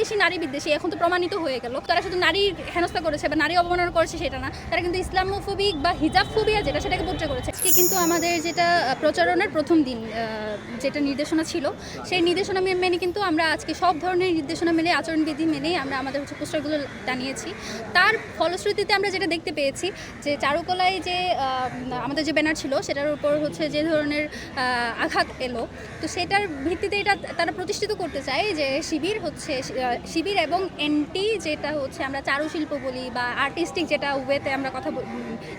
বেশি নারী বিদ্বেষী, এখন তো প্রমাণিত হয়ে গেল। তারা শুধু নারী হেনস্থা করেছে বা নারী অবমাননা করেছে সেটা না। তারা কিন্তু ইসলামোফোবিক বা হিজাব ফোবিয়া যেটা সেটাকে পোট্রে করেছে। আজকে কিন্তু আমাদের যেটা প্রচারণার প্রথম দিন যেটা নির্দেশনা ছিল, সেই নির্দেশনা মেনে কিন্তু আমরা আজকে সব ধরনের নির্দেশনা মেনে, আচরণবিধি মেনেই আমরা আমাদের হচ্ছে পোস্টারগুলো টানিয়েছি। তার ফলশ্রুতিতে আমরা যেটা দেখতে পেয়েছি, যে চারুকলায় যে আমাদের যে ব্যানার ছিল, সেটার উপর হচ্ছে যে ধরনের আঘাত এলো। তো সেটার ভিত্তিতে এটা তারা প্রতিষ্ঠিত করতে চায় যে শিবির হচ্ছে শিবির এবং এনটি যেটা হচ্ছে আমরা চারুশিল্প বলি বা আর্টিস্টিক যেটা ওয়েতে আমরা কথা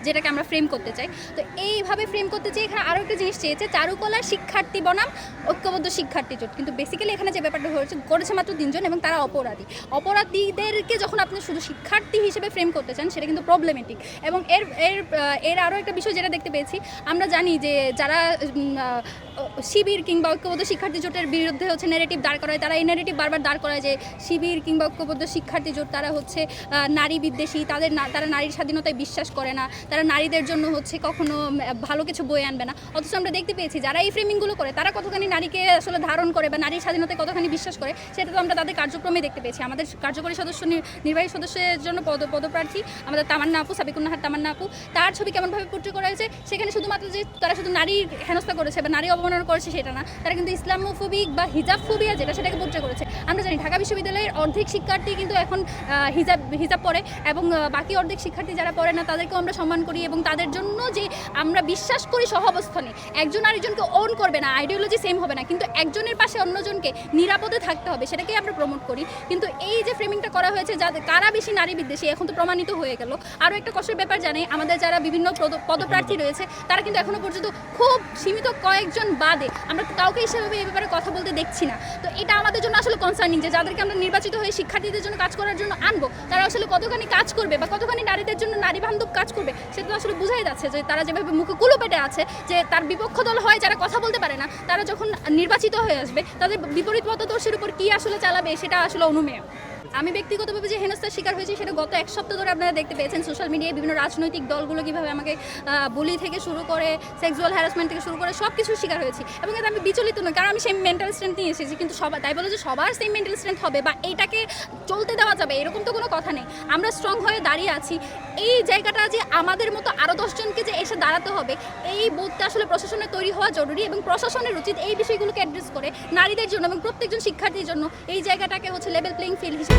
যেটাকে আমরা ফ্রেম করতে চাই। তো এইভাবে ফ্রেম করতে চাই, এখানে আরও একটা জিনিস চেয়েছে, চারুকলার শিক্ষার্থী বনাম, ঐক্যবদ্ধ শিক্ষার্থী জোট। কিন্তু বেসিক্যালি এখানে যে ব্যাপারটা হয়েছে, করেছে মাত্র তিনজন এবং তারা অপরাধী। অপরাধীদেরকে যখন আপনি শুধু শিক্ষার্থী হিসেবে ফ্রেম করতে চান, সেটা কিন্তু প্রবলেমেটিক এবং এর এর এর আরও একটা বিষয় যেটা দেখতে পেয়েছি, আমরা জানি যে যারা শিবির কিংবা ঐক্যবদ্ধ শিক্ষার্থী জোটের বিরুদ্ধে হচ্ছে নেগেটিভ দাঁড় করায়। তারা এই নেগেটিভ বারবার দাঁড় করায় যে শিবির কিংবা ঐক্যবদ্ধ শিক্ষার্থী জোট, তারা হচ্ছে নারী বিদ্বেষী, তাদের না- তারা নারীর স্বাধীনতায় বিশ্বাস করে না। তারা নারীদের জন্য হচ্ছে কখনো ভালো কিছু বয়ে আনবে না। অথচ আমরা দেখতে পেয়েছি, যারা এই ফ্রেমিংগুলো করে, তারা কতখানি নারীকে আসলে ধারণ করে বা নারীর স্বাধীনতায় কতখানি বিশ্বাস করে, সেটা তো আমরা তাদের কার্যক্রমে দেখতে পেয়েছি। আমাদের কার্যকরী সদস্য নির্বাহী সদস্যের জন্য পদ, পদপ্রার্থী আমাদের তামান্না আপু, সাবিকুন্নাহার তামান্না আপু, তার ছবি কেমনভাবে পোট্রে করা হয়েছে, সেখানে শুধুমাত্র যে তারা শুধু নারী হেনস্থা করেছে বা নারী অবমাননা করেছে সেটা না। তারা কিন্তু ইসলামোফোবিক বা হিজাব ফোবিয়া যেটা সেটাকে পোট্রে করেছে। আমরা জানি ঢাকা বিশ্ববিদ্যালয়ের অর্ধেক শিক্ষার্থী কিন্তু এখন হিজাব হিজাব পড়ে এবং বাকি অর্ধেক শিক্ষার্থী যারা পড়ে না তাদেরকেও আমরা সম্মান করি এবং তাদের জন্য যে আমরা বিশ্বাস করি সহাবস্থানে একজন আরেকজনকে ওন করবে না আইডিওলজি সেম হবে না। কিন্তু একজনের পাশে অন্যজনকে নিরাপদে থাকতে হবে, সেটাকেই আমরা প্রমোট করি। কিন্তু এই যে ফ্রেমিংটা করা হয়েছে যাদের কারা বেশি নারী বিদ্বেষী, এখন তো প্রমাণিত হয়ে গেল। আরও একটা কষ্টের ব্যাপার জানে, আমাদের যারা বিভিন্ন পদ- পদপ্রার্থী রয়েছে, তারা কিন্তু এখনও পর্যন্ত খুব সীমিত কয়েকজন বাদে, আমরা কাউকে সেভাবে এই ব্যাপারে কথা বলতে দেখছি না। তো এটা আমাদের জন্য আসলে কনসার্নিং যে যাদেরকে আমরা নির্বাচিত হয়ে শিক্ষার্থীদের জন্য কাজ করার জন্য আনব, তারা আসলে কতখানি কাজ করবে বা কতখানি নারীদের জন্য নারী বান্ধব কাজ করবে সেটা তো আসলে বোঝাই যাচ্ছে যে তারা যেভাবে মুখে কুলো পেটে আছে, যে তার বিপক্ষ দল হয় যারা কথা বলতে পারে না, তারা যখন নির্বাচিত হয়ে আসবে, তাদের বিপরীত মতাদর্শের উপর কী আসলে চালাবে সেটা আসলে অনুমেয়। আমি ব্যক্তিগতভাবে যে হেনস্থার শিকার হয়েছি সেটা গত এক সপ্তাহ ধরে আপনারা দেখতে পেয়েছেন সোশ্যাল মিডিয়ায় বিভিন্ন রাজনৈতিক দলগুলো কীভাবে আমাকে বুলি থেকে শুরু করে সেক্সুয়াল হ্যারাসমেন্ট থেকে শুরু করে সব কিছুর শিকার হয়েছি। এবং এতে আমি বিচলিত নই, কারণ আমি সেই মেন্টাল স্ট্রেংথ নিয়ে এসেছি, কিন্তু সবাই তাই বলে যে সবার সেই মেন্টাল স্ট্রেংথ হবে বা এইটাকে চলতে দেওয়া যাবে, এরকম তো কোনো কথা নেই। আমরা স্ট্রং হয়ে দাঁড়িয়ে আছি, এই জায়গাটা যে আমাদের মতো আরও দশজনকে যে এসে দাঁড়াতে হবে, এই বোধটা আসলে প্রশাসনের তৈরি হওয়া জরুরি এবং প্রশাসনের উচিত এই বিষয়গুলোকে অ্যাড্রেস করে নারীদের জন্য এবং প্রত্যেকজন শিক্ষার্থীর জন্য এই জায়গাটাকে হচ্ছে লেভেল প্লেইং ফিল্ড হিসেবে